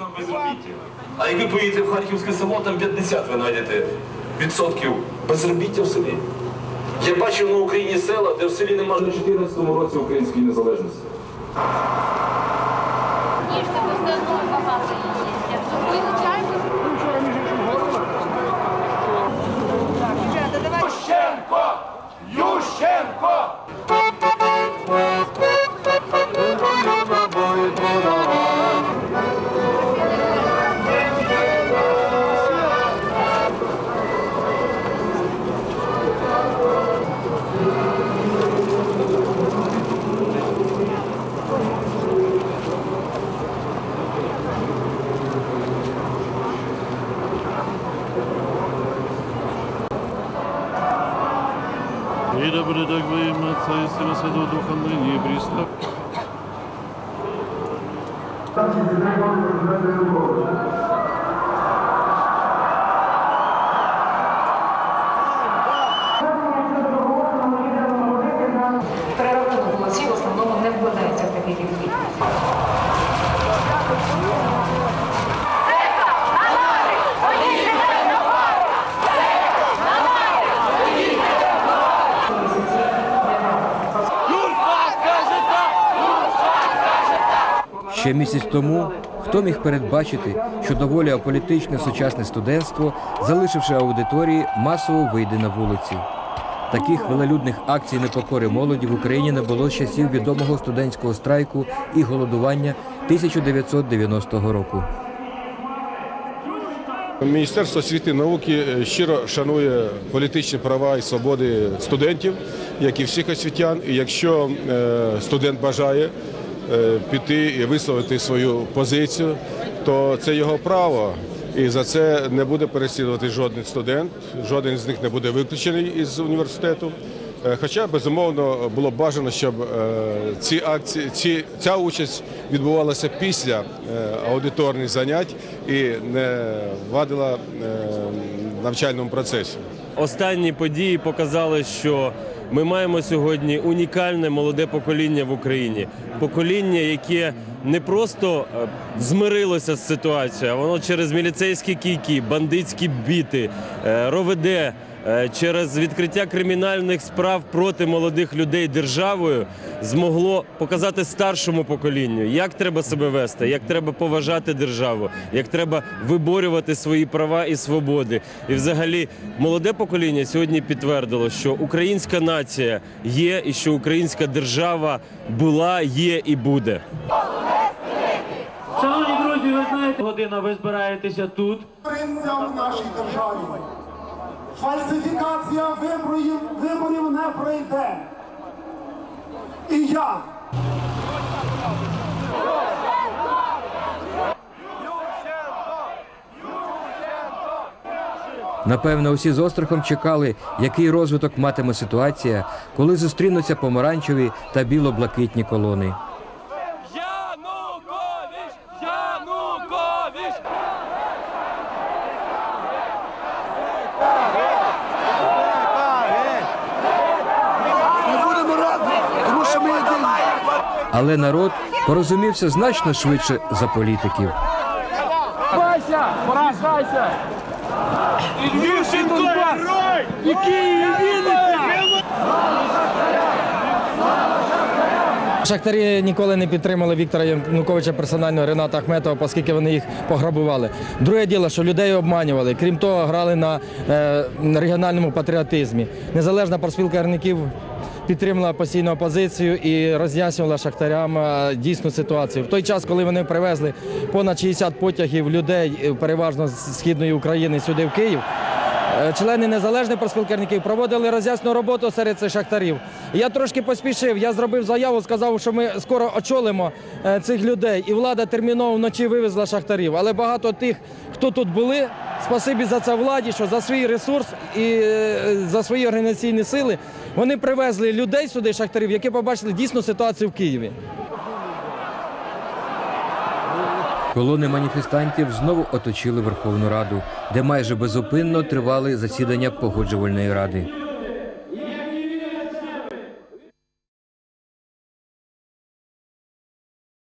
хронічного безробіття. А як ви поїдете в Харківське село, там 50 ви знайдете відсотків безробіття в селі. Я бачив на Україні села, де в селі немає в 2014 році української незалежності. Ні, ж все багато їздять. І да буде так во ім'я Отця і Сина Святого Духа нині і прісно. перерахунок голосів в основному не вкладається в такий відхід. Ще місяць тому хто міг передбачити, що доволі аполітичне сучасне студентство, залишивши аудиторії, масово вийде на вулиці. Таких велолюдних акцій непокори молоді в Україні не було з часів відомого студентського страйку і голодування 1990 року. Міністерство освіти і науки е, щиро шанує політичні права і свободи студентів, як і всіх освітян. І якщо е, студент бажає піти і висловити свою позицію, то це його право. І за це не буде переслідувати жоден студент, жоден з них не буде виключений із університету. Е, Хоча безумовно було б бажано, щоб е, ці акції, ці ця участь відбувалася після е, аудиторних занять і не вадила е, навчальному процесі. Останні події показали, що ми маємо сьогодні унікальне молоде покоління в Україні. Покоління, яке не просто е, змирилося з ситуацією, а воно через міліцейські кійки, бандитські біти, роведе. Е, через відкриття кримінальних справ проти молодих людей державою змогло показати старшому поколінню, як треба себе вести, як треба поважати державу, як треба виборювати свої права і свободи. І взагалі молоде покоління сьогодні підтвердило, що українська нація є і що українська держава була, є і буде. Шановні друзі, ви знаєте, година ви збираєтеся тут. Принця в нашій державі. Фальсифікація виборів, виборів не пройде. І я Напевно, усі з острахом чекали, який розвиток матиме ситуація, коли зустрінуться помаранчеві та біло-блакитні колони. Янукович! Янукович! ми будемо разом, тому що ми єдині. Але народ порозумівся значно швидше за політиків. Вася! Поражайся! Ющенко герой! І Київ, і Вінниця! Шахтарі ніколи не підтримали Віктора Януковича персонально Рената Ахметова, оскільки вони їх пограбували. Друге діло, що людей обманювали. Крім того, грали на е, регіональному патріотизмі. Незалежна профспілка гірників підтримала постійну опозицію і роз'яснювала шахтарям е, дійсну ситуацію. В той час, коли вони привезли понад 60 потягів людей, е, переважно з східної України, сюди в Київ. Е, Члени незалежних профспілківників проводили роз'ясну роботу серед цих шахтарів. Я трошки поспішив. Я зробив заяву, сказав, що ми скоро очолимо цих людей, і влада терміново вночі вивезла шахтарів. Але багато тих, хто тут були, спасибі за це владі, що за свій ресурс і за свої організаційні сили вони привезли людей сюди, шахтарів, які побачили дійсно ситуацію в Києві. Колони маніфестантів знову оточили Верховну Раду, де майже безупинно тривали засідання погоджувальної ради.